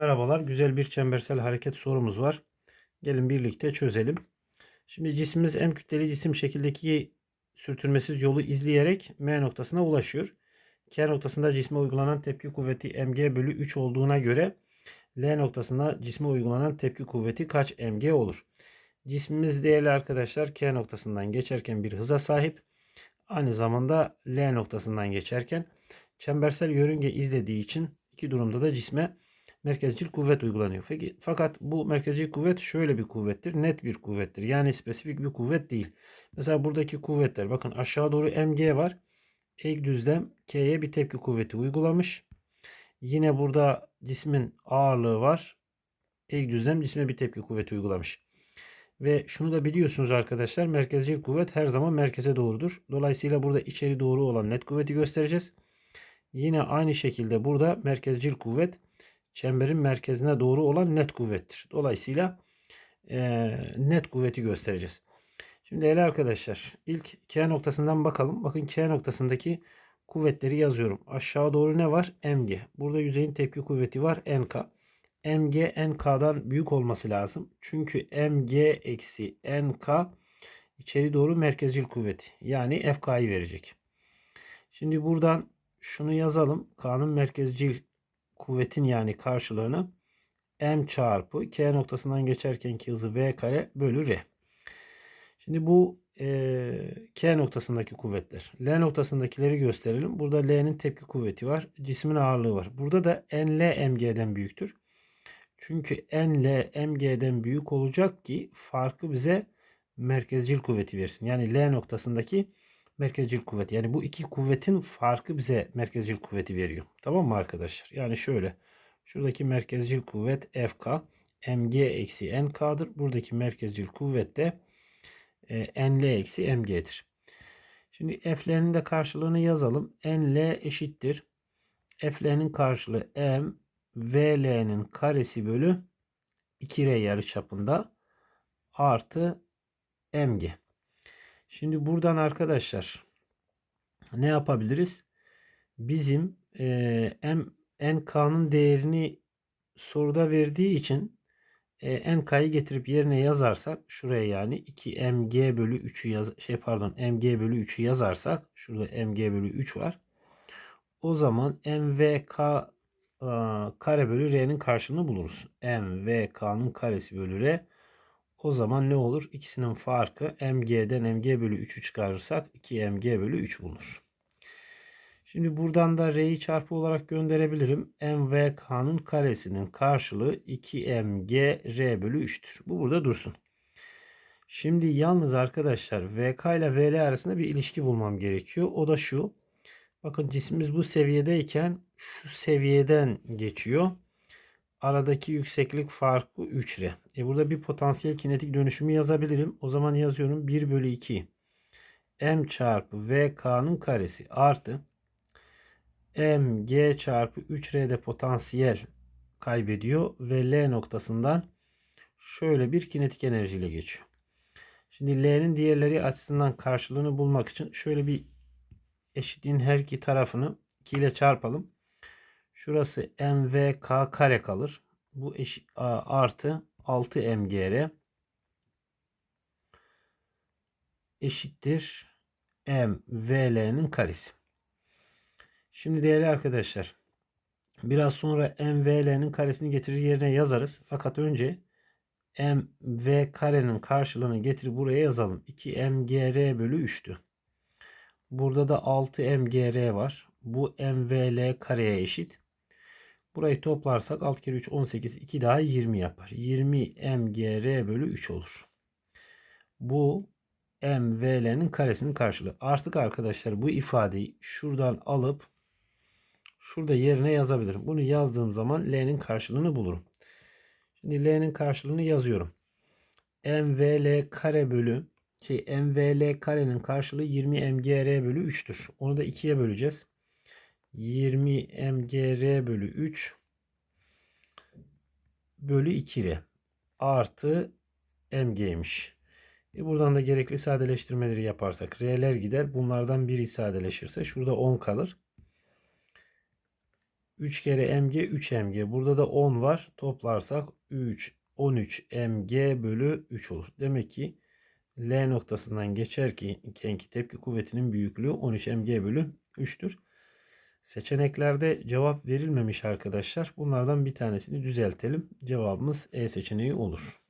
Merhabalar, güzel bir çembersel hareket sorumuz var. Gelin birlikte çözelim. Şimdi cismimiz M kütleli cisim şekildeki sürtünmesiz yolu izleyerek M noktasına ulaşıyor. K noktasında cisme uygulanan tepki kuvveti mg bölü 3 olduğuna göre L noktasında cisme uygulanan tepki kuvveti kaç mg olur? Cismimiz değerli arkadaşlar K noktasından geçerken bir hıza sahip. Aynı zamanda L noktasından geçerken çembersel yörünge izlediği için iki durumda da cisme merkezcil kuvvet uygulanıyor. Peki, fakat bu merkezcil kuvvet şöyle bir kuvvettir. Net bir kuvvettir. Yani spesifik bir kuvvet değil. Mesela buradaki kuvvetler bakın aşağı doğru mg var. Eğik düzlem K'ye bir tepki kuvveti uygulamış. Yine burada cismin ağırlığı var. Eğik düzlem cisme bir tepki kuvveti uygulamış. Ve şunu da biliyorsunuz arkadaşlar merkezcil kuvvet her zaman merkeze doğrudur. Dolayısıyla burada içeri doğru olan net kuvveti göstereceğiz. Yine aynı şekilde burada merkezcil kuvvet çemberin merkezine doğru olan net kuvvettir. Dolayısıyla e, net kuvveti göstereceğiz. Şimdi değerli arkadaşlar ilk K noktasından bakalım. Bakın K noktasındaki kuvvetleri yazıyorum. Aşağı doğru ne var? Mg. Burada yüzeyin tepki kuvveti var. Nk. Mg Nk'dan büyük olması lazım. Çünkü Mg eksi Nk içeri doğru merkezcil kuvveti. Yani Fk'yı verecek. Şimdi buradan şunu yazalım. K'nın merkezcil kuvvetin yani karşılığını m çarpı k noktasından geçerkenki hızı v kare bölü r. Şimdi bu e, k noktasındaki kuvvetler. L noktasındakileri gösterelim. Burada L'nin tepki kuvveti var. Cismin ağırlığı var. Burada da NL mg'den büyüktür. Çünkü NL mg'den büyük olacak ki farkı bize merkezcil kuvveti versin. Yani L noktasındaki merkezcil kuvvet. Yani bu iki kuvvetin farkı bize merkezcil kuvveti veriyor. Tamam mı arkadaşlar? Yani şöyle. Şuradaki merkezcil kuvvet FK. mg eksi nk'dır. Buradaki merkezcil kuvvet de e, nl eksi mg'dir. Şimdi f'lerin de karşılığını yazalım. nl eşittir. f'lerin karşılığı m vl'nin karesi bölü 2r yarıçapında artı mg. Şimdi buradan arkadaşlar ne yapabiliriz? Bizim e, m nk'nın değerini soruda verdiği için e, nk'yı getirip yerine yazarsak şuraya yani 2 mg bölü 3'ü yaz şey pardon mg bölü 3'ü yazarsak şurada mg bölü 3 var. O zaman mvk e, kare bölü r'nin karşılığını buluruz. mvk'nın karesi bölü r o zaman ne olur? İkisinin farkı mg'den mg bölü 3'ü çıkarırsak 2 mg bölü 3 bulunur. Şimdi buradan da r'yi çarpı olarak gönderebilirim. m ve k'nın karesinin karşılığı 2 mg r bölü 3'tür. Bu burada dursun. Şimdi yalnız arkadaşlar vk ile vl arasında bir ilişki bulmam gerekiyor. O da şu. Bakın cismimiz bu seviyedeyken şu seviyeden geçiyor aradaki yükseklik farkı 3 R. E burada bir potansiyel kinetik dönüşümü yazabilirim. O zaman yazıyorum 1 bölü 2 m çarpı vk'nın karesi artı m g çarpı 3r'de potansiyel kaybediyor ve L noktasından şöyle bir kinetik enerjiyle geçiyor. Şimdi L'nin diğerleri açısından karşılığını bulmak için şöyle bir eşitliğin her iki tarafını 2 ile çarpalım. Şurası mvk kare kalır. Bu eş, artı 6 mgr eşittir mvl'nin karesi. Şimdi değerli arkadaşlar biraz sonra mvl'nin karesini getirir yerine yazarız. Fakat önce mv karenin karşılığını getirip buraya yazalım. 2 mgr bölü 3'tü. Burada da 6 mgr var. Bu mvl kareye eşit. Burayı toplarsak 6 kere 3 18 2 daha 20 yapar. 20 mgr bölü 3 olur. Bu mvl'nin karesinin karşılığı. Artık arkadaşlar bu ifadeyi şuradan alıp şurada yerine yazabilirim. Bunu yazdığım zaman l'nin karşılığını bulurum. Şimdi l'nin karşılığını yazıyorum. mvl kare bölü şey mvl karenin karşılığı 20 mgr bölü 3'tür. Onu da 2'ye böleceğiz. 20 mgr bölü 3 bölü 2'li artı mg'ymiş. E buradan da gerekli sadeleştirmeleri yaparsak r'ler gider. Bunlardan biri sadeleşirse şurada 10 kalır. 3 kere mg 3 mg. Burada da 10 var. Toplarsak 3 13 mg bölü 3 olur. Demek ki L noktasından geçerken ki tepki kuvvetinin büyüklüğü 13 mg bölü 3'tür. Seçeneklerde cevap verilmemiş arkadaşlar. Bunlardan bir tanesini düzeltelim. Cevabımız E seçeneği olur.